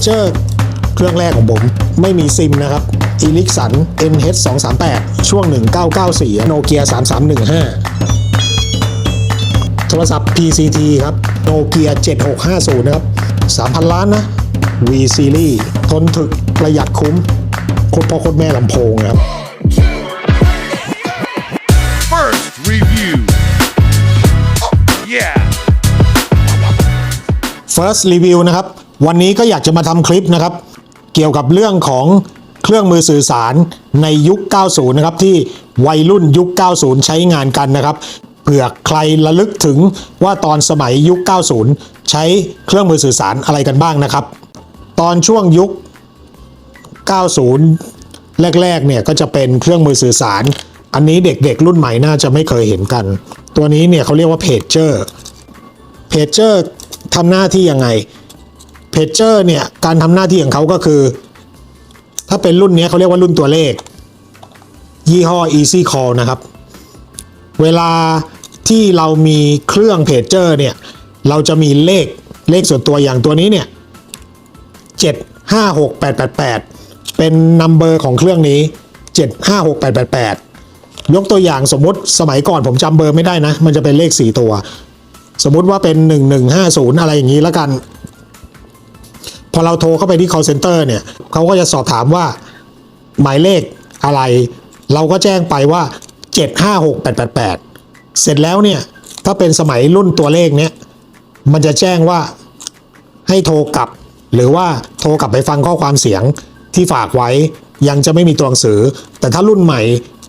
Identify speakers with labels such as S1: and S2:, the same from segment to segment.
S1: เจอร์เครื่องแรกของผม ไม่มีซิมนะครับ e l i x s o n NH 2 3 8ช่วง 1994 โนเกีย 3315 โทรศัพท์ PCT ครับโนเกีย 7650 นะครับ 3,000 ล้านนะ V Series ทนถึกประหยัดคุ้มโคตรพ่อโคตรแม่ลำโพงนะครับ
S2: First review. Oh, yeah.
S1: First Review นะครับ วันนี้ก็อยากจะมาทำคลิปนะครับ เกี่ยวกับเรื่องของเครื่องมือสื่อสารในยุค 90 นะครับ ที่วัยรุ่นยุค 90 ใช้งานกันนะครับเผื่อใครระลึกถึงว่าตอนสมัยยุค 90 ใช้เครื่องมือสื่อสารอะไรกันบ้างนะครับ ตอนช่วงยุค 90 แรกๆเนี่ยก็จะเป็นเครื่องมือสื่อสาร อันนี้เด็กๆรุ่นใหม่น่าจะไม่เคยเห็นกัน ตัวนี้เนี่ยเขาเรียกว่าเพจเจอร์เพจเจอร์ทำหน้าที่ยังไง เพจเจอร์เนี่ยการทำหน้าที่ของเขาก็คือ ถ้าเป็นรุ่นนี้เขาเรียกว่ารุ่นตัวเลข ยี่ห้อ Easy Call นะครับ เวลาที่เรามีเครื่องเพจเจอร์เนี่ยเราจะมีเลขเลขส่วนตัวอย่างตัวนี้เนี่ย7 5 6 8 8 8 เป็นนัมเบอร์ของเครื่องนี้ 7 5 6 8 8 8 ยกตัวอย่างสมมติสมัยก่อนผมจำเบอร์ไม่ได้นะ มันจะเป็นเลข 4 ตัว สมมุติว่าเป็น 1150 อะไรอย่างนี้แล้วกัน พอเราโทรเข้าไปที่ call center เนี่ยเขาก็จะสอบถามว่าหมายเลขอะไร เราก็แจ้งไปว่า 756888 เสร็จแล้วเนี่ย ถ้าเป็นสมัยรุ่นตัวเลขเนี้ยมันจะแจ้งว่าให้โทรกลับ หรือว่าโทรกลับไปฟังข้อความเสียงที่ฝากไว้ ยังจะไม่มีตัวหนังสือ แต่ถ้ารุ่นใหม่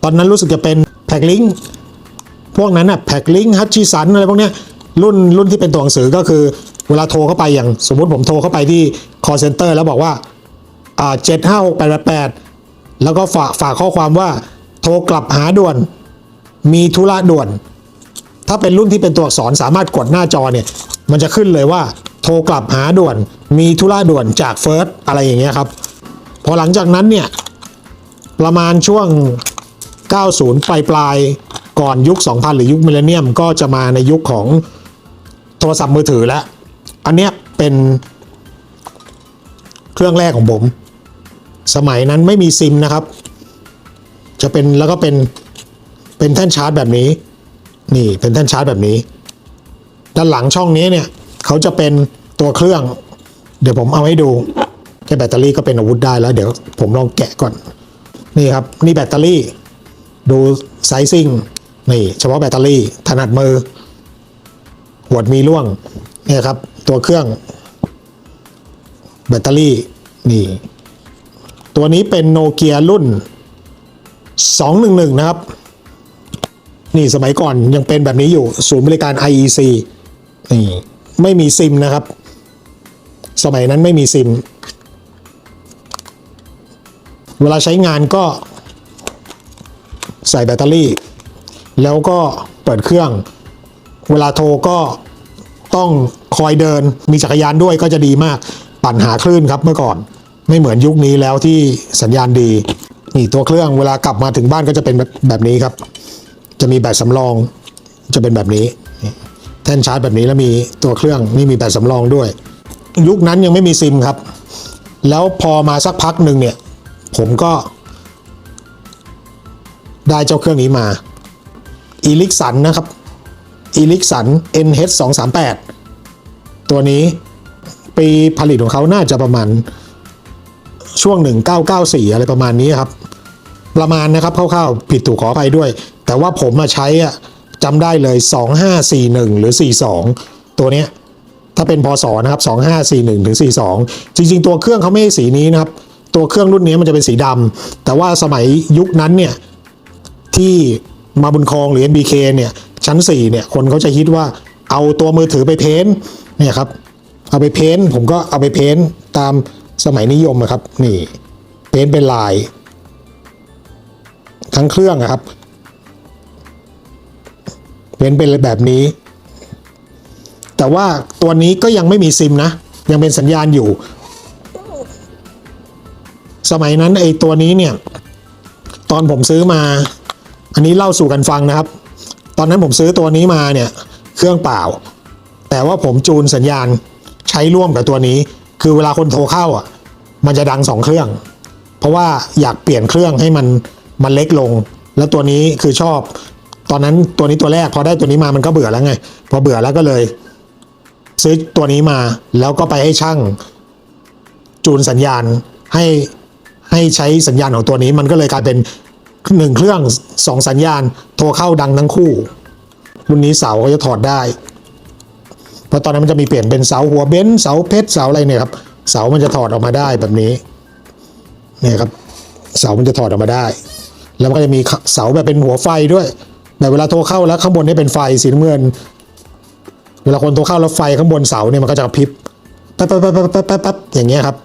S1: ตอนนั้นรู้สึกจะเป็นแพ็กลิงพวกนั้นอะแพ็กลิงฮัตชิสันอะไรพวกเนี้ยรุ่นรุ่นที่เป็นตัวหนังสือก็คือ เวลาโทรเข้าไปอย่างสมมุติผมโทรเข้าไปที่ call center แล้วบอกว่าอ่าเจ็ดห้าหกแปดแปดแล้วก็ฝากฝากข้อความว่า โทรกลับหาด่วน มีธุระด่วน ถ้าเป็นรุ่นที่เป็นตัวอักษรสามารถกดหน้าจอเนี่ย มันจะขึ้นเลยว่า โทรกลับหาด่วน มีธุระด่วนจากเฟิร์สอะไรอย่างเงี้ยครับ พอหลังจากนั้นเนี่ย ประมาณช่วง 90 ปลายปลายก่อนยุค 2000 หรือยุคมิลเลนเนียม ก็จะมาในยุคของโทรศัพท์มือถือแล้ว อันเนี้ยเป็นเครื่องแรกของผม สมัยนั้นไม่มีซิมนะครับ จะเป็นแล้วก็เป็นเป็นแท่นชาร์จแบบนี้ นี่เป็นแท่นชาร์จแบบนี้ ด้านหลังช่องนี้เนี่ยเขาจะเป็นตัวเครื่อง เดี๋ยวผมเอาให้ดูแค่แบตเตอรี่ก็เป็นอาวุธได้แล้ว เดี๋ยวผมลองแกะก่อน นี่ครับ นี่แบตเตอรี่ ดูไซซิ่งนี่เฉพาะแบตเตอรี่ถนัดมือหัวดมีร่วงเนี่ยครับ ตัวเครื่อง แบตเตอรี่นี่ ตัวนี้เป็นโนเกียรุ่น 211 นะครับ นี่สมัยก่อนยังเป็นแบบนี้อยู่ ศูนย์บริการ IEC นี่ไม่มีซิมนะครับ สมัยนั้นไม่มีซิม เวลาใช้งานก็ใส่แบตเตอรี่ แล้วก็เปิดเครื่อง เวลาโทรก็ ต้องคอยเดินมีจักรยานด้วยก็จะดีมาก ปั่นหาคลื่นครับเมื่อก่อน ไม่เหมือนยุคนี้แล้วที่สัญญาณดี นี่ตัวเครื่องเวลากลับมาถึงบ้านก็จะเป็นแบบแบบนี้ครับ จะมีแบตสำรองจะเป็นแบบนี้ แท่นชาร์จแบบนี้แล้วมีตัวเครื่องนี่มีแบตสำรองด้วย ยุคนั้นยังไม่มีซิมครับ แล้วพอมาสักพักหนึ่งเนี่ย ผมก็ ได้เจ้าเครื่องนี้มา e l i x s o n นะครับ e l i x s o n NH 2 3 8ตัวนี้ปีผลิตของเขาน่าจะประมาณช่วง 1994 อะไรประมาณนี้ครับ ประมาณนะครับคร่าวๆผิดถูกขออภัยด้วย แต่ว่าผมมาใช้อะจำได้เลย 2541 หรือ 42 ตัวเนี้ยถ้าเป็นพศนะครับ 2541 ถึง 42 จริง ๆ ตัวเครื่องเขาไม่ใช่สีนี้นะครับ ตัวเครื่องรุ่นนี้มันจะเป็นสีดำแต่ว่าสมัยยุคนั้นเนี่ยที่มาบุญคองหรือ NBK เนี่ย ชั้น4เนี่ยคนเขาจะคิดว่าเอาตัวมือถือไปเพ้นเนี่ยครับเอาไปเพ้นผมก็เอาไปเพ้นตามสมัยนิยมอะครับนี่เพ้นเป็นลาย ทั้งเครื่องอะครับเพ้นเป็นแบบนี้ แต่ว่าตัวนี้ก็ยังไม่มีซิมนะ ยังเป็นสัญญาณอยู่ สมัยนั้นไอ้ตัวนี้เนี่ย ตอนผมซื้อมา อันนี้เล่าสู่กันฟังนะครับ ตอนนั้นผมซื้อตัวนี้มาเนี่ยเครื่องเปล่า แต่ว่าผมจูนสัญญาณใช้ร่วมกับตัวนี้ คือเวลาคนโทรเข้าอะ มันจะดังสองเครื่อง เพราะว่าอยากเปลี่ยนเครื่องให้มันมันเล็กลง แล้วตัวนี้คือชอบ ตอนนั้นตัวนี้ตัวแรกพอได้ตัวนี้มามันก็เบื่อแล้วไง พอเบื่อแล้วก็เลย ซื้อตัวนี้มาแล้วก็ไปให้ช่างจูนสัญญาณให้ให้ใช้สัญญาณของตัวนี้มันก็เลยกลายเป็น หนึ่งเครื่องสองสัญญาณ โทรเข้าดังทั้งคู่ รุ่นนี้เสาก็จะถอดได้ เพราะตอนนั้นมันจะมีเปลี่ยนเป็นเสาหัวเบนเสาเพชรเสาอะไรเนี่ยครับ เสามันจะถอดออกมาได้แบบนี้เนี่ยครับ เสามันจะถอดออกมาได้ แล้วมันก็จะมีเสาแบบเป็นหัวไฟด้วยแบบเวลาโทรเข้าแล้วข้างบนนี่เป็นไฟสีน้ำเงิน เวลาคนโทรเข้าแล้วไฟข้างบนเสาเนี่ยมันก็จะกระพริบแป๊บแป๊บแป๊บแป๊บแป๊บแป๊บแป๊บอย่างเงี้ยครับ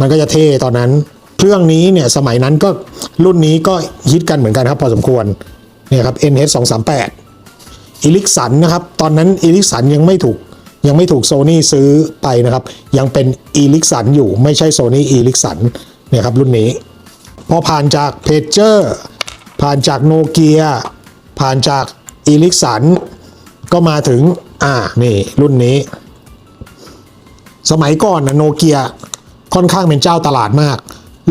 S1: มันก็จะเท่ตอนนั้น เครื่องนี้เนี่ยสมัยนั้นก็รุ่นนี้ก็ฮิตกันเหมือนกันครับพอสมควรเนี่ยครับ NH 2 3 8อีลิกสันนะครับ ตอนนั้นอีลิกสันยังไม่ถูกยังไม่ถูกโซนี่ซื้อไปนะครับ ยังเป็นอีลิกสันอยู่ไม่ใช่โซนี่อีลิกสันเนี่ยครับรุ่นนี้ พอผ่านจากเพจเจอร์ผ่านจากโนเกียผ่านจากอีลิกสันก็มาถึงอ่านี่รุ่นนี้ สมัยก่อนนะโนเกียค่อนข้างเป็นเจ้าตลาดมาก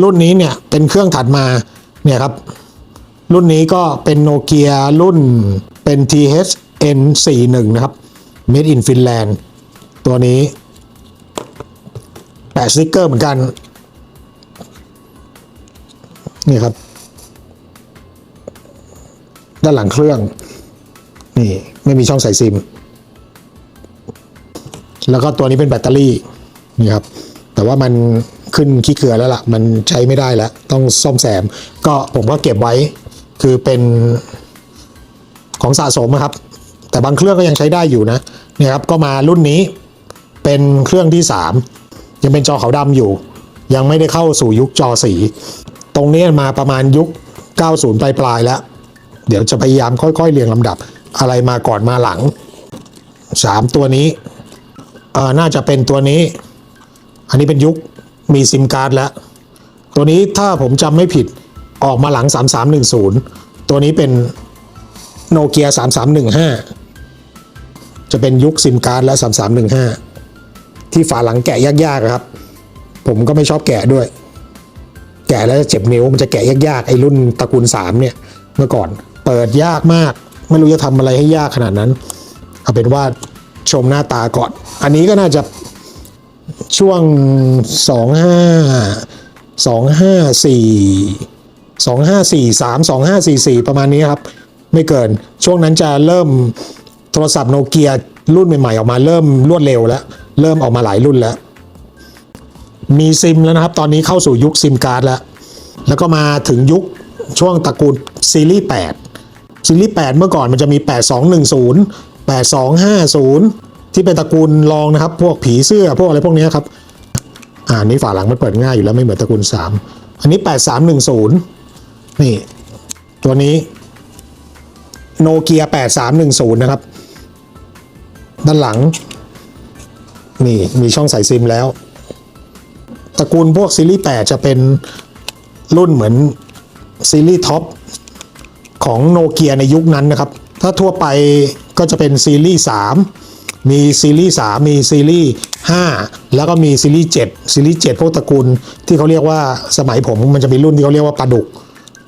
S1: รุ่นนี้เนี่ยเป็นเครื่องถัดมาเนี่ยครับ รุ่นนี้ก็เป็นโนเกียรุ่นเป็น THN41 นะครับ Made in Finland ตัวนี้แปะสติกเกอร์เหมือนกัน นี่ครับ ด้านหลังเครื่อง นี่ไม่มีช่องใส่ซิม แล้วก็ตัวนี้เป็นแบตเตอรี่ นี่ครับ แต่ว่ามัน ขึ้นขี้เกือแล้วล่ะ มันใช้ไม่ได้แล้ว ต้องซ่อมแซม ก็ผมก็เก็บไว้คือเป็นของสะสมอะครับ แต่บางเครื่องก็ยังใช้ได้อยู่นะเนี่ยครับก็มารุ่นนี้เป็นเครื่องที่ 3 ยังเป็นจอขาวดำอยู่ ยังไม่ได้เข้าสู่ยุคจอสี ตรงนี้มาประมาณยุค 90 ปลายปลายแล้ว เดี๋ยวจะพยายามค่อยๆ เรียงลำดับอะไรมาก่อนมาหลัง 3 ตัวนี้เออน่าจะเป็นตัวนี้ อันนี้เป็นยุค มีซิมการ์ดแล้ว ตัวนี้ถ้าผมจำไม่ผิดออกมาหลัง 3310 ตัวนี้เป็นโนเกีย3315 จะเป็นยุคซิมการ์ดและ 3315 ที่ฝาหลังแกะยากๆครับ ผมก็ไม่ชอบแกะด้วย แกะแล้วจะเจ็บนิ้วมันจะแกะยากๆ ไอ้รุ่นตระกูล 3 เนี่ย เมื่อก่อนเปิดยากมาก ไม่รู้จะทำอะไรให้ยากขนาดนั้น เอาเป็นว่าชมหน้าตาก่อน อันนี้ก็น่าจะ ช่วงสองห้าสองห้าสี่สองห้าสี่สามสองห้าสี่สี่ประมาณนี้ครับ ไม่เกินช่วงนั้นจะเริ่มโทรศัพท์โนเกียรุ่นใหม่ๆ ออกมาเริ่มรวดเร็วแล้ว เริ่มออกมาหลายรุ่นแล้ว มีซิมแล้วนะครับ ตอนนี้เข้าสู่ยุคซิมการ์ดแล้ว แล้วก็มาถึงยุคช่วงตระกูลซีรีส์ 8 ซีรีส์ 8 เมื่อก่อนมันจะมี 8210 8250 ที่เป็นตระกูลรองนะครับ พวกผีเสื้อพวกอะไรพวกนี้ครับอ่านี่ฝาหลังมันเปิดง่ายอยู่แล้วไม่เหมือนตระกูล 3 อันนี้ 8310 นี่ ตัวนี้โนเกีย8310 นะครับ ด้านหลัง นี่มีช่องใส่ซิมแล้ว ตระกูลพวกซีรีส์ 8 จะเป็นรุ่นเหมือนซีรีส์ท็อปของโนเกียในยุคนั้นนะครับ ถ้าทั่วไปก็จะเป็นซีรีส์ 3 มีซีรีส์3มีซีรีส์5แล้วก็มีซีรีส์7ซีรีส์7พวกตระกูลที่เขาเรียกว่าสมัยผมมันจะมีรุ่นที่เขาเรียกว่าปลาดุก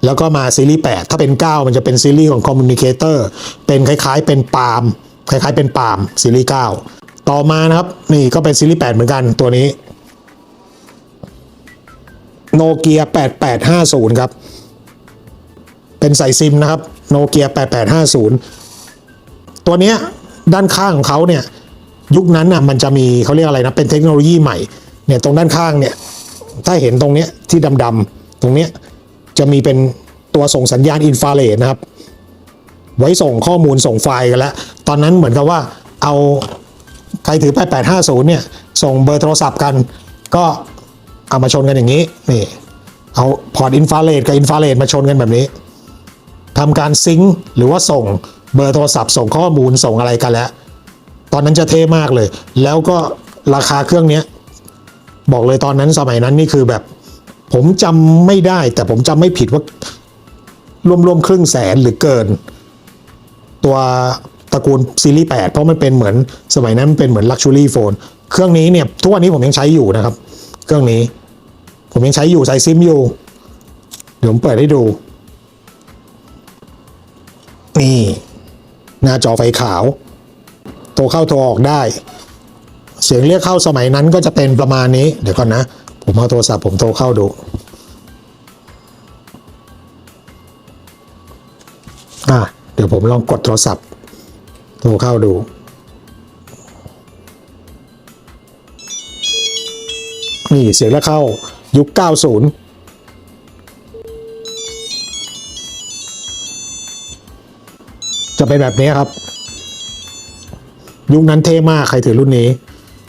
S1: แล้วก็มาซีรีส์8ถ้าเป็น 9 มันจะเป็นซีรีส์ของคอมมูนิเคเตอร์เป็นคล้ายๆ เป็นปาล์มคล้ายๆ เป็นปาล์มซีรีส์9ต่อมานะครับนี่ก็เป็นซีรีส์8เหมือนกันตัวนี้โนเกีย8850 ครับ เป็นใสายซิมนะครับโนเกีย8850 ตัวเนี้ย ด้านข้างของเขาเนี่ยยุคนั้นน่ะมันจะมีเขาเรียกอะไรนะเป็นเทคโนโลยีใหม่เนี่ยตรงด้านข้างเนี่ยถ้าเห็นตรงเนี้ยที่ดำๆตรงเนี้ยจะมีเป็นตัวส่งสัญญาณอินฟราเรดนะครับ ไว้ส่งข้อมูลส่งไฟล์กันแล้ว ตอนนั้นเหมือนกับว่าเอาใครถือ8850เนี่ยส่งเบอร์โทรศัพท์กัน ก็เอามาชนกันอย่างนี้นี่เอาพอร์ตอินฟราเรดกับอินฟราเรดมาชนกันแบบนี้ทำการซิงค์หรือว่าส่ง เบอร์โทรศัพท์ส่งข้อมูลส่งอะไรกันแล้ว ตอนนั้นจะเท่มากเลย แล้วก็ราคาเครื่องนี้บอกเลยตอนนั้นสมัยนั้นนี่คือแบบ ผมจำไม่ได้ แต่ผมจำไม่ผิดว่ารวมๆครึ่งแสนหรือเกิน ตัวตระกูลซีรีส์ 8 เพราะมันเป็นเหมือนสมัยนั้นมันเป็นเหมือนลักชัวรี่โฟนเครื่องนี้เนี่ยทุกวันนี้ผมยังใช้อยู่นะครับ เครื่องนี้ ผมยังใช้อยู่ใส่ซิมอยู่ เดี๋ยวผมเปิดให้ดู นี่ หน้าจอไฟขาว โทรเข้าโทรออกได้ เสียงเรียกเข้าสมัยนั้นก็จะเป็นประมาณนี้ เดี๋ยวก่อนนะ ผมเอาโทรศัพท์ผมโทรเข้าดูอะเดี๋ยวผมลองกดโทรศัพท์ โทรเข้าดูนี่เสียงแล้วเข้ายุค 90 เป็นแบบนี้ครับ ยุคนั้นเท่มากใครถือรุ่นนี้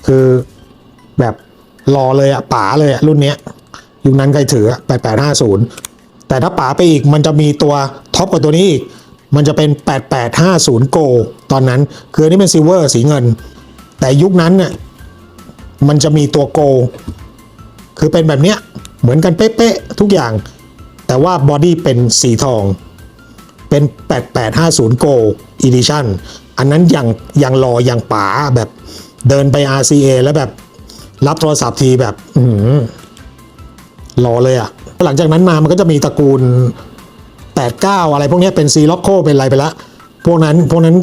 S1: คือแบบรอเลยอะป๋าเลยอะรุ่นเนี้ย ยุคนั้นใครถือแปดแปดห้าศูนย์แต่ถ้าป๋าไปอีกมันจะมีตัวท็อปกว่าตัวนี้อีก มันจะเป็น 8850 Go ตอนนั้นคืออันนี้เป็นซิลเวอร์สีเงิน แต่ยุคนั้นเนี่ยมันจะมีตัว Go คือเป็นแบบเนี้ยเหมือนกันเป๊ะๆทุกอย่าง แต่ว่าบอดี้เป็นสีทอง เป็น 8850 Go Edition อันนั้นยังยังรอยังป๋าแบบเดินไป RCA แล้วแบบรับโทรศัพท์ทีแบบอือหือรอเลยอะหลังจากนั้นมามันก็จะมีตระกูล 89 อะไรพวกนี้เป็นซีล็อกโคเป็นอะไรไปละ พวกนั้นพวกนั้น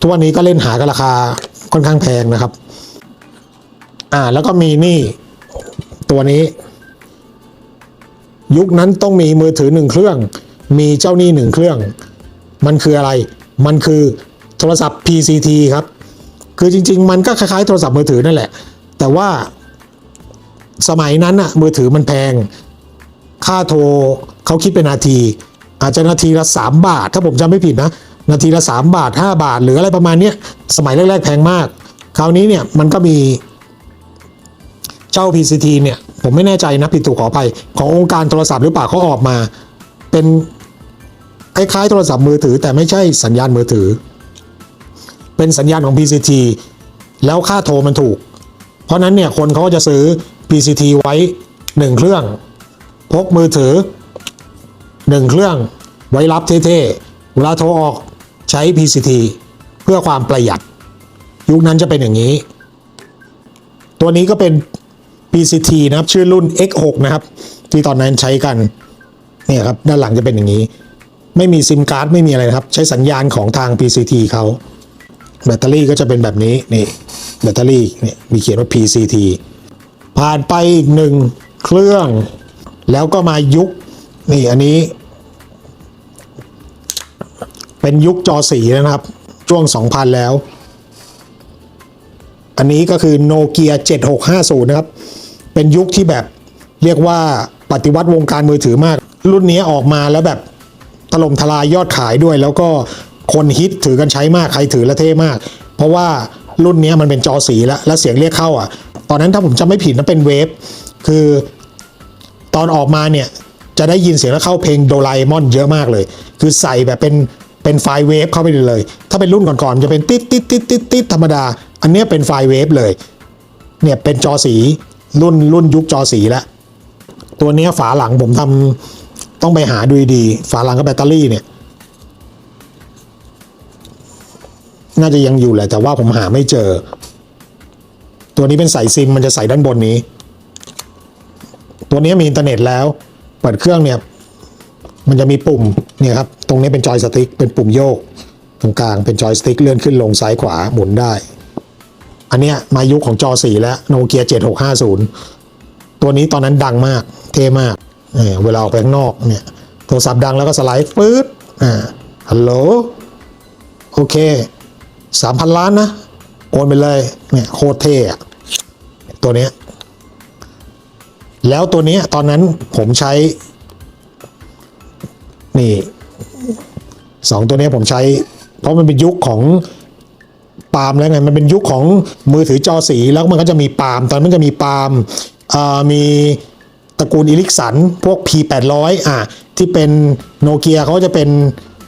S1: ทุกวันนี้ก็เล่นหากันราคาค่อนข้างแพงนะครับ อ่าแล้วก็มีนี่ตัวนี้ ยุคนั้นต้องมีมือถือหนึ่งเครื่อง มีเจ้าหนี้หนึ่งเครื่อง มันคืออะไร มันคือโทรศัพท์ PCT ครับ คือจริง ๆ มันก็คล้ายๆโทรศัพท์มือถือนั่นแหละ แต่ว่าสมัยนั้นอะมือถือมันแพง ค่าโทรเขาคิดเป็นนาที อาจจะนาทีละ 3 บาท ถ้าผมจำไม่ผิดนะ นาทีละ 3 บาท 5 บาท หรืออะไรประมาณนี้สมัยแรก ๆ แพงมาก คราวนี้เนี่ยมันก็มีเจ้า PCT เนี่ยผมไม่แน่ใจนะผิดถูกขออภัยขององค์การโทรศัพท์หรือเปล่าเขาออกมา เป็น คล้ายๆโทรศัพท์มือถือแต่ไม่ใช่สัญญาณมือถือ เป็นสัญญาณของ PCT แล้วค่าโทรมันถูก เพราะนั้นเนี่ยคนเขาก็จะซื้อ PCT ไว้ 1 เครื่อง พกมือถือ 1 เครื่องไว้รับเท่ๆเวลาโทรออกใช้ PCT เพื่อความประหยัด ยุคนั้นจะเป็นอย่างนี้ ตัวนี้ก็เป็น PCT นะครับชื่อรุ่น X6 นะครับ ที่ตอนนั้นใช้กันเนี่ยครับด้านหลังจะเป็นอย่างนี้ ไม่มีซิมการ์ดไม่มีอะไรนะครับ ใช้สัญญาณของทาง PCT เขาแบตเตอรี่ก็จะเป็นแบบนี้นี่แบตเตอรี่นี่มีเขียนว่า PCT ผ่านไปอีกหนึ่งเครื่อง แล้วก็มายุคนี่อันนี้ เป็นยุคจอสีนะครับ ช่วง 2000 แล้ว อันนี้ก็คือโนเกีย7650 นะครับ เป็นยุคที่แบบเรียกว่าปฏิวัติวงการมือถือมาก รุ่นนี้ออกมาแล้วแบบ ถล่มทลายยอดขายด้วย แล้วก็คนฮิตถือกันใช้มากใครถือและเท่มาก เพราะว่ารุ่นนี้มันเป็นจอสีแล้วและเสียงเรียกเข้าอะ ตอนนั้นถ้าผมจำไม่ผิดนะเป็นเวฟคือตอนออกมาเนี่ยจะได้ยินเสียงแล้วเข้าเพลงโดราเอมอนเยอะมากเลย คือใส่แบบเป็นเป็นไฟล์เวฟเข้าไปเลย ถ้าเป็นรุ่นก่อนๆจะเป็นติดติดติดติดติดธรรมดา อันเนี้ยเป็นไฟล์เวฟเลย เนี่ยเป็นจอสีรุ่นรุ่นยุคจอสีแล้ว ตัวเนี้ยฝาหลังผมทำ ต้องไปหาดูดีฝาหลังกับแบตเตอรี่เนี่ย น่าจะยังอยู่แหละ แต่ว่าผมหาไม่เจอ ตัวนี้เป็นสายซิมมันจะใส่ด้านบนนี้ ตัวนี้มีอินเทอร์เน็ตแล้ว เปิดเครื่องเนี่ย มันจะมีปุ่มเนี่ยครับ ตรงนี้เป็นจอยสติ๊กเป็นปุ่มโยก ตรงกลางเป็นจอยสติ๊กเลื่อนขึ้นลงซ้ายขวาหมุนได้ อันเนี้ยมายุคของจอสีแล้วโนเกีย 7650 ตัวนี้ตอนนั้นดังมาก เท่มาก เเวลาออกไปข้างนอกเนี่ยโทรศัพท์ดังแล้วก็สไลด์ปื๊ดอ่าฮัลโหลโอเคสามพันล้านนะ โอนไปเลยเนี่ยโคตรเท่ตัวเนี้ยแล้วตัวนี้ตอนนั้นผมใช้ นี่สองตัวนี้ผมใช้ เพราะมันเป็นยุคของปาล์มแล้วไงมันเป็นยุคของมือถือจอสีแล้วมันก็จะมีปาล์มตอนนั้นมันจะมีปาล์มมี ระกูลอิลิกสันพวก P800 อะที่เป็นโนเกียเขาจะเป็น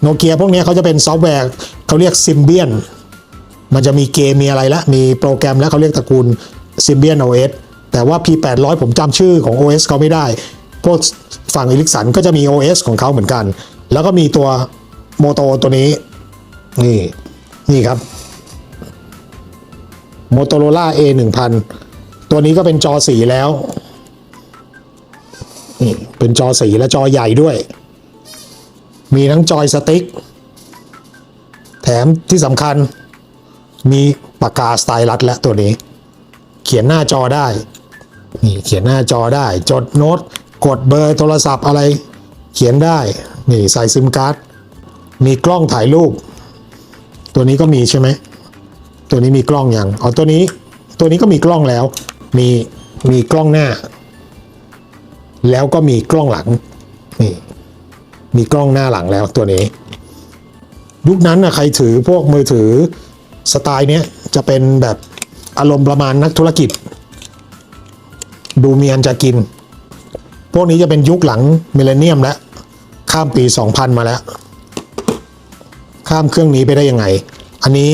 S1: โนเกียพวกนี้เขาจะเป็นซอฟต์แวร์เขาเรียกซิมเบียนมันจะมีเกมมีอะไรละมีโปรแกรมแล้วเขาเรียกตระกูล Symbian OS แต่ว่า P800 ผมจำชื่อของ OS เขาไม่ได้ พวกฝั่งอิลิกสันก็จะมี OS ของเขาเหมือนกัน แล้วก็มีตัวโมโตตัวนี้ นี่ นี่ครับ Motorola A 1 0 0 0 ตัวนี้ก็เป็นจอสีแล้ว นี่เป็นจอสีและจอใหญ่ด้วย มีทั้งจอยสติ๊ก แถมที่สำคัญ มีปากกาสไตลัสและตัวนี้ เขียนหน้าจอได้ นี่เขียนหน้าจอได้ จดโน้ต กดเบอร์โทรศัพท์อะไร เขียนได้ นี่ใส่ซิมการ์ด มีกล้องถ่ายรูป ตัวนี้ก็มีใช่ไหม ตัวนี้มีกล้องอย่างอ๋อตัวนี้ ตัวนี้ก็มีกล้องแล้ว มีมีกล้องหน้า แล้วก็มีกล้องหลังนี่มีกล้องหน้าหลังแล้วตัวนี้ยุคนั้นนะใครถือพวกมือถือสไตล์เนี้ยจะเป็นแบบอารมณ์ประมาณนักธุรกิจ ดูเมียนจะกิน พวกนี้จะเป็นยุคหลังมิเลเนียมแล้ว ข้ามปี 2000 มาแล้ว ข้ามเครื่องนี้ไปได้ยังไง อันนี้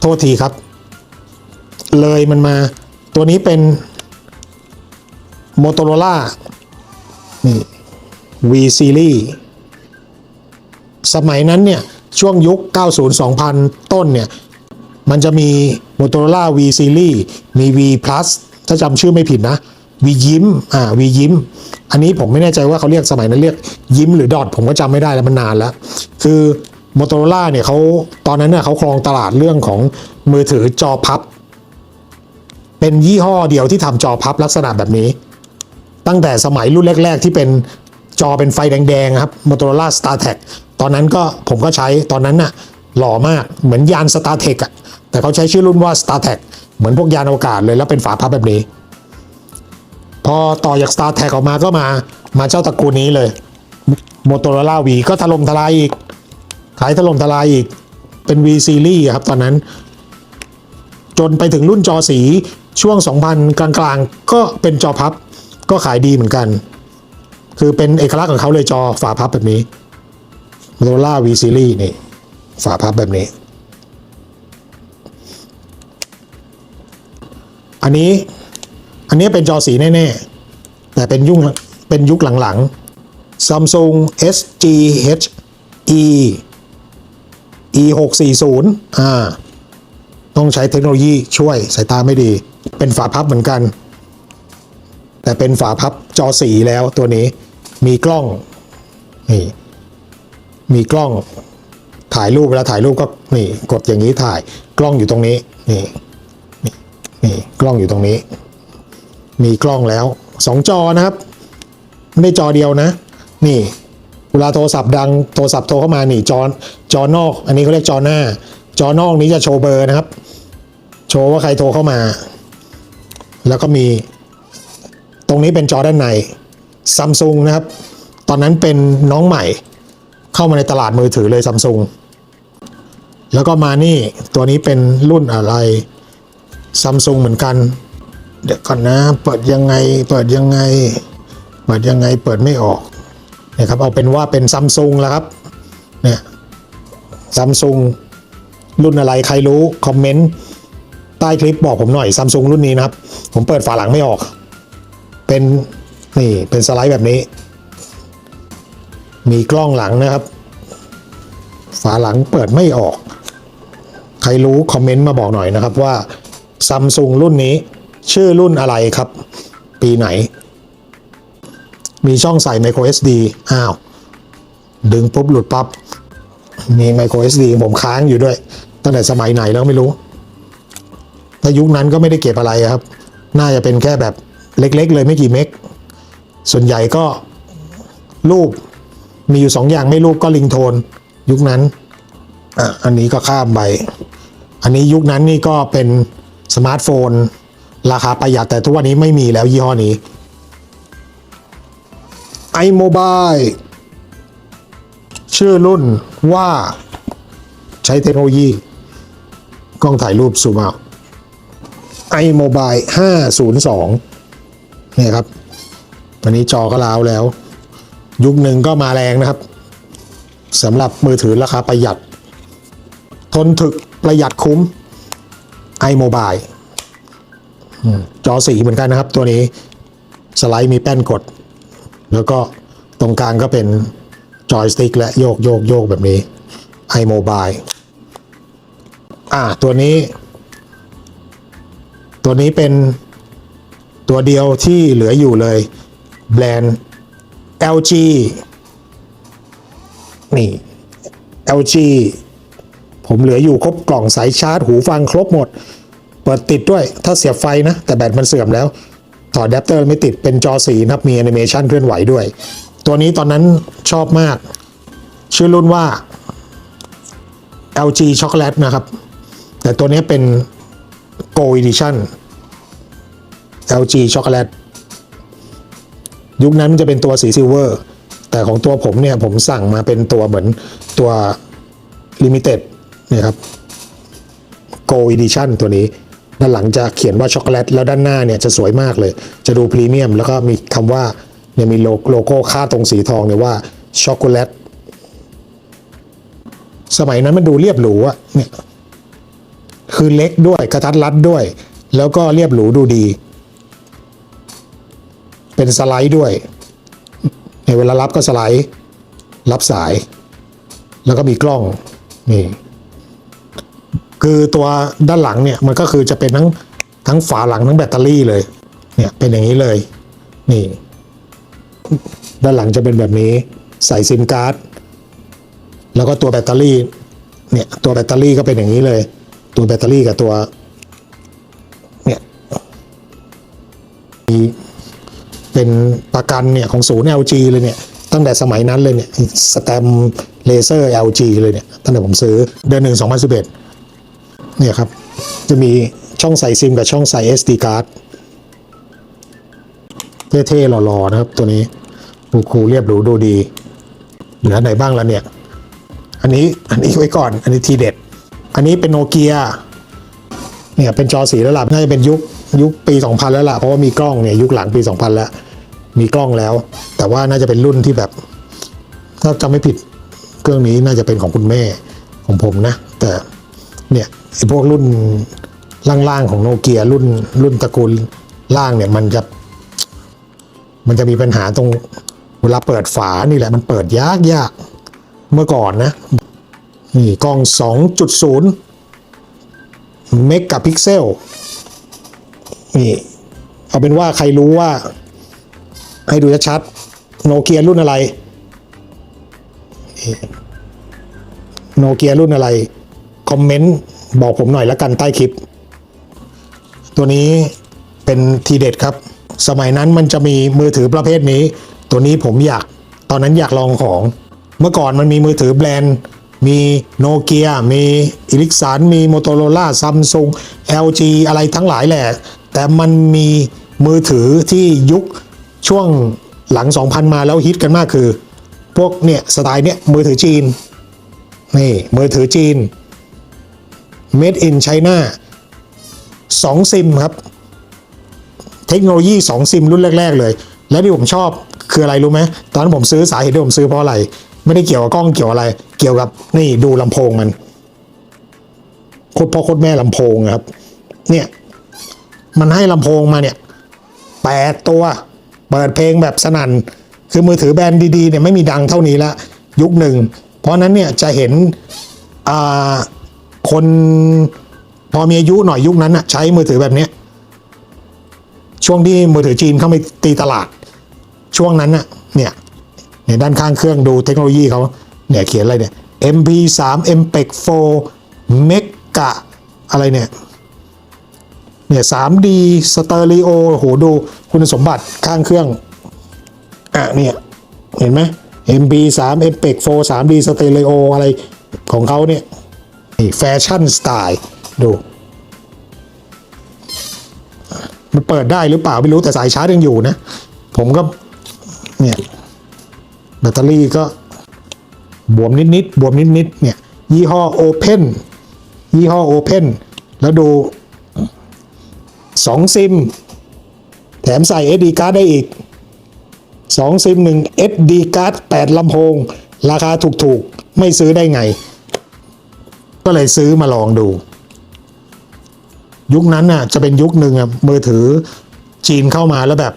S1: โทษทีครับ เลยมันมาตัวนี้เป็น Motorola นี่ V Series สมัยนั้นเนี่ย ช่วงยุค 90 2000 ต้นเนี่ย มันจะมี Motorola V Series มี V Plus ถ้าจำชื่อไม่ผิดนะ V ยิ้ม อ่า V ยิ้ม อันนี้ผมไม่แน่ใจว่าเขาเรียกสมัยนั้นเรียกยิ้มหรือดอทผมก็จำไม่ได้แล้วมันนานแล้ว คือ Motorola เนี่ยเขาตอนนั้นเนี่ยเขาครองตลาดเรื่องของมือถือจอพับ เป็นยี่ห้อเดียวที่ทำจอพับลักษณะแบบนี้ ตั้งแต่สมัยรุ่นแรก ๆ ที่เป็นจอเป็นไฟแดงๆครับ Motorola StarTAC ตอนนั้นก็ผมก็ใช้ตอนนั้นน่ะหล่อมากเหมือนยาน StarTAC อะแต่เขาใช้ชื่อรุ่นว่า StarTAC เหมือนพวกยานอวกาศเลยแล้วเป็นฝาพับแบบนี้ พอต่อจาก StarTAC ออกมาก็มามาเจ้าตระกูลนี้เลย Motorola V ก็ถล่มทลายอีก ขายถล่มทลายอีกเป็น V Series ครับตอนนั้น จนไปถึงรุ่นจอสีช่วง 2000 กลางๆ ก็เป็นจอพับ ก็ขายดีเหมือนกัน คือเป็นเอกลักษณ์ของเขาเลยจอฝาพับแบบนี้ Motorola V Series นี่ ฝาพับแบบนี้ อันนี้ อันนี้เป็นจอสีแน่ ๆ แต่เป็นยุ่งเป็นยุคหลังๆ Samsung SGH E E 6 4 0อ่า ต้องใช้เทคโนโลยีช่วยสายตาไม่ดี เป็นฝาพับเหมือนกัน แต่เป็นฝาพับจอสีแล้วตัวนี้มีกล้องนี่มีกล้องถ่ายรูปเวลาถ่ายรูปก็นี่กดอย่างนี้ถ่ายกล้องอยู่ตรงนี้นี่นี่นี่กล้องอยู่ตรงนี้ มีกล้องแล้วสองจอนะครับไม่ได้จอเดียวนะ นี่เวลาโทรศัพท์ดังโทรศัพท์โทรเข้ามานี่จอจอนอก อันนี้เขาเรียกจอหน้า จอนอกนี้จะโชว์เบอร์นะครับ โชว์ว่าใครโทรเข้ามา แล้วก็มี ตรงนี้เป็นจอด้านในซัมซุงนะครับ ตอนนั้นเป็นน้องใหม่เข้ามาในตลาดมือถือเลยซัมซุงแล้วก็มานี่ตัวนี้เป็นรุ่นอะไรซัมซุงเหมือนกัน เดี๋ยวก่อนนะ เปิดยังไงเปิดยังไง เปิดยังไงเปิดไม่ออกนะครับเอาเป็นว่าเป็นซัมซุงแล้วครับเนี่ยซัมซุงรุ่นอะไรใครรู้ คอมเมนต์ ใต้คลิปบอกผมหน่อยซัมซุงรุ่นนี้นะครับ ผมเปิดฝาหลังไม่ออก เป็นนี่เป็นสไลด์แบบนี้ มีกล้องหลังนะครับ ฝาหลังเปิดไม่ออก ใครรู้คอมเมนต์มาบอกหน่อยนะครับว่าซัมซุงรุ่นนี้ชื่อรุ่นอะไรครับ ปีไหน มีช่องใส่ micro SD อ้าว ดึงปุ๊บหลุดปั๊บมี micro SD ผมค้างอยู่ด้วย ตั้งแต่สมัยไหนแล้วไม่รู้แต่ยุคนั้นก็ไม่ได้เก็บอะไรครับ น่าจะเป็นแค่แบบ เล็ก ๆ เลยไม่กี่เมกส่วนใหญ่ก็รูปมีอยู่สองอย่างไม่รูปก็ลิงโทน ยุคนั้นอะอันนี้ก็ข้ามไป อันนี้ยุคนั้นนี่ก็เป็นสมาร์ทโฟน ราคาประหยัดแต่ทุกวันนี้ไม่มีแล้วยี่ห้อนี้ iMobile ชื่อรุ่นว่าใช้เทคโนโลยี กล้องถ่ายรูปซูมเอา iMobile 502 นี่ครับตอนนี้จอก็ล้าวแล้ว ยุคหนึ่งก็มาแรงนะครับสำหรับมือถือราคาประหยัด ทนถึกประหยัดคุ้ม iMobile จอสีเหมือนกันนะครับ ตัวนี้สไลด์มีแป้นกด แล้วก็ตรงกลางก็เป็นจอยสติ๊กและโยกโยกโยกแบบนี้ iMobile อ่าตัวนี้ ตัวนี้เป็น ตัวเดียวที่เหลืออยู่เลย แบรนด์ LG นี่ LG ผมเหลืออยู่ครบกล่องสายชาร์จ หูฟังครบหมด เปิดติดด้วยถ้าเสียบไฟนะ แต่แบตมันเสื่อมแล้ว ถอดอแดปเตอร์ไม่ติดเป็นจอสีนะครับมีแอนิเมชันเคลื่อนไหวด้วย ตัวนี้ตอนนั้นชอบมาก ชื่อรุ่นว่า LG Chocolate นะครับ แต่ตัวนี้เป็น Go Edition LG Chocolate ยุคนั้นมันจะเป็นตัวสีซิลเวอร์แต่ของตัวผมเนี่ยผมสั่งมาเป็นตัวเหมือนตัว Limited เนี่ยครับ Go Edition ตัวนี้ ด้านหลังจะเขียนว่าช็อกโกแลตแล้วด้านหน้าเนี่ยจะสวยมากเลย จะดูพรีเมียม แล้วก็มีคำว่าเนี่ยมีโลโก้ค่าตรงสีทองเนี่ยว่าช็อกโกแลตสมัยนั้นมันดูเรียบหรูอะเนี่ยคือเล็กด้วยกระทัดรัดด้วย แล้วก็เรียบหรูดูดี เป็นสไลด์ด้วยเนี่ยเวลารับก็สไลด์ รับสาย แล้วก็มีกล้องนี่คือตัวด้านหลังเนี่ยมันก็คือจะเป็นทั้งทั้งฝาหลังทั้งแบตเตอรี่เลย เนี่ยเป็นอย่างนี้เลย นี่ ด้านหลังจะเป็นแบบนี้ ใส่ซิมการ์ด แล้วก็ตัวแบตเตอรี่ เนี่ยตัวแบตเตอรี่ก็เป็นอย่างนี้เลย ตัวแบตเตอรี่กับตัว เนี่ยมี เป็นประกันเนี่ยของศูนย์ LG เลยเนี่ยตั้งแต่สมัยนั้นเลยเนี่ยสแตมเลเซอร์ LG เลยเนี่ยตั้งแต่ผมซื้อเดือนหนึ่ง2011เนี่ยครับจะมีช่องใส่ซิมกับช่องใส่ SD card เท่ๆหล่อๆนะครับตัวนี้ดูคูลเรียบหรูดูดีเหลือไหนบ้างแล้วเนี่ย อันนี้อันนี้ไว้ก่อนอันนี้ทีเด็ด อันนี้เป็นโนเกียเนี่ยเป็นจอสีแล้วล่ะน่าจะเป็นยุคยุคปี 2000 แล้วล่ะ เพราะว่ามีกล้องเนี่ยยุคหลังปี 2000 แล้ว มีกล้องแล้ว แต่ว่าน่าจะเป็นรุ่นที่แบบ ถ้าจำไม่ผิดเครื่องนี้น่าจะเป็นของคุณแม่ของผมนะ แต่เนี่ยไอ้พวกรุ่นล่างๆของโนเกียรุ่นรุ่นตระกูลล่างเนี่ยมันจะ มันจะมีปัญหาตรงเวลาเปิดฝานี่แหละมันเปิดยากยากเมื่อก่อนนะนี่กล้อง 2.0 เมกะพิกเซลนี่เอาเป็นว่าใครรู้ว่า ให้ดูชัดๆโนเกียรุ่นอะไรโนเกียรุ่นอะไร คอมเมนต์บอกผมหน่อยล้วกันใต้คลิป ตัวนี้เป็นทีเด็ดครับ สมัยนั้นมันจะมีมือถือประเภทนี้ ตัวนี้ผมอยากตอนนั้นอยากลองของ เมื่อก่อนมันมีมือถือแบรนด์ มีโนเกียมีอิลิกสันมีโมโตโรล่าซัมซุง LG อะไรทั้งหลายแหละ แต่มันมีมือถือที่ยุค ช่วงหลัง 2000 มาแล้วฮิตกันมากคือ พวกเนี่ยสไตล์เนี่ยมือถือจีนนี่มือถือจีน made in China สองซิมครับ เทคโนโลยี 2 ซิมรุ่นแรก ๆ เลย และที่ผมชอบคืออะไรรู้ไหมตอนนั้นผมซื้อสาเหตุที่ผมซื้อเพราะอะไร ไม่ได้เกี่ยวกับกล้องเกี่ยวอะไร เกี่ยวกับนี่ดูลำโพงมันโคตรพ่อโคตรแม่ลำโพงครับ เนี่ย มันให้ลำโพงมาเนี่ยแปดตัว เปิดเพลงแบบสนั่น คือมือถือแบรนด์ดีๆเนี่ยไม่มีดังเท่านี้ละยุคหนึ่ง เพราะนั้นเนี่ยจะเห็นคนพอมีอายุหน่อยยุคนั้นอะใช้มือถือแบบนี้ช่วงที่มือถือจีนเข้าไปตีตลาด ช่วงนั้นน่ะเนี่ยเนี่ยด้านข้างเครื่องดูเทคโนโลยีเขาเนี่ยเขียนอะไรเนี่ย MP3 MPEG 4 Mega อะไรเนี่ย เนี่ย 3D สเตอริโอโหดูคุณสมบัติข้างเครื่อง อะเนี่ย เห็นไหม MP3 MPEG 4 3D สเตอริโออะไรของเขาเนี่ยนี่แฟชั่นสไตล์ดู มันเปิดได้หรือเปล่าไม่รู้แต่สายชาร์จยังอยู่นะ ผมก็ เนี่ย แบตเตอรี่ก็ บวมนิดๆบวมนิดๆเนี่ย ยี่ห้อ Open ยี่ห้อ Open แล้วดู สองซิม แถมใส่ SD card ได้อีกสองซิมหนึ่ง SD card 8ลำโพง ราคาถูกๆ ไม่ซื้อได้ไง ก็เลยซื้อมาลองดู ยุคนั้นน่ะจะเป็นยุคหนึ่งอะมือถือจีนเข้ามาแล้วแบบ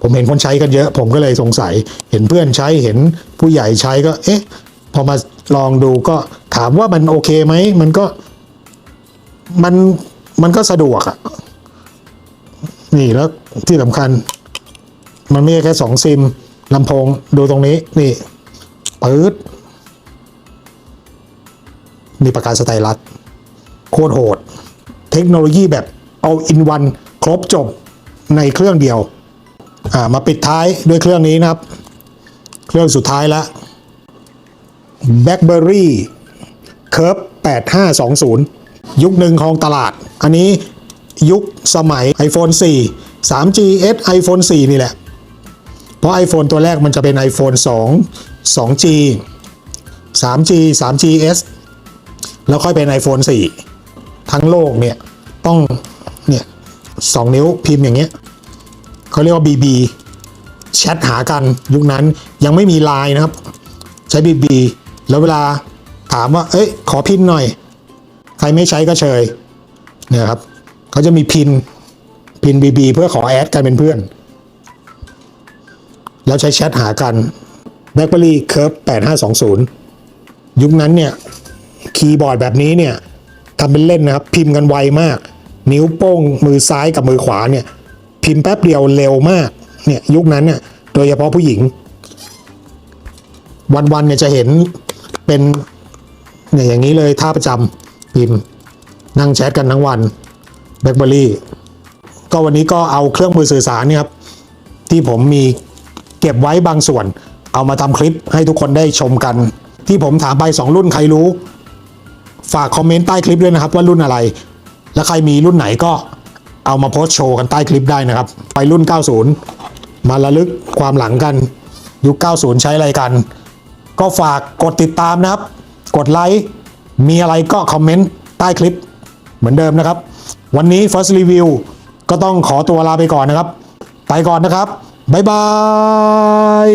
S1: ผมเห็นคนใช้กันเยอะ ผมก็เลยสงสัย เห็นเพื่อนใช้เห็นผู้ใหญ่ใช้ก็ เอ๊ะ พอมาลองดูก็ถามว่ามันโอเคไหม มันก็มัน มันก็สะดวกอะนี่แล้วที่สำคัญ มันไม่ใช่แค่สองซิมลำโพงดูตรงนี้นี่ปื๊ดนี่ประกาศสไตลัสโคตรโหด เทคโนโลยีแบบเอาอินวันครบจบในเครื่องเดียว อ่ามาปิดท้ายด้วยเครื่องนี้นะครับ เครื่องสุดท้ายแล้ว BlackBerry Curve 8520 ยุคหนึ่งของตลาด อันนี้ยุคสมัย iPhone 4 3GS iPhone 4 นี่แหละ เพราะ iPhone ตัวแรกมันจะเป็น iPhone 2 2G 3G 3GS แล้วค่อยเป็น iPhone 4 ทั้งโลกเนี่ย ต้องเนี่ยสองนิ้วพิมพ์อย่างเงี้ยเขาเรียกว่า BB แชทหากันยุคนั้นยังไม่มีไลน์นะครับ ใช้ BB แล้วเวลาถามว่า เอ้ย ขอพินหน่อย ใครไม่ใช้ก็เชยเนี่ยครับเขาจะมีพินพิน BB เพื่อขอแอดกันเป็นเพื่อน แล้วใช้แชทหากัน BlackBerry Curve 8520 ยุคนั้นเนี่ย คีย์บอร์ดแบบนี้เนี่ยทำเป็นเล่นนะครับ พิมพ์กันไวมาก นิ้วโป้งมือซ้ายกับมือขวาเนี่ย พิมพ์แป๊บเดียวเร็วมากเนี่ยยุคนั้นเนี่ยโดยเฉพาะผู้หญิง วันๆเนี่ยจะเห็นเป็นเนี่ยอย่างนี้เลยท่าประจำ พิมพ์ นั่งแชทกันทั้งวันแบล็คเบอรี่ก็วันนี้ก็เอาเครื่องมือสื่อสารเนี่ยครับที่ผมมีเก็บไว้บางส่วน เอามาทำคลิปให้ทุกคนได้ชมกัน ที่ผมถามไป 2 รุ่นใครรู้ ฝากคอมเมนต์ใต้คลิปด้วยนะครับว่ารุ่นอะไร และใครมีรุ่นไหนก็เอามาโพสต์โชว์กันใต้คลิปได้นะครับ ไปรุ่น 90 มาระลึกความหลังกัน ยุค 90 ใช้อะไรกัน ก็ฝากกดติดตามนะครับ กดไลค์ มีอะไรก็คอมเมนต์ใต้คลิปเหมือนเดิมนะครับ วันนี้ First Review ก็ต้องขอตัวลาไปก่อนนะครับ ไปก่อนนะครับ บ๊ายบาย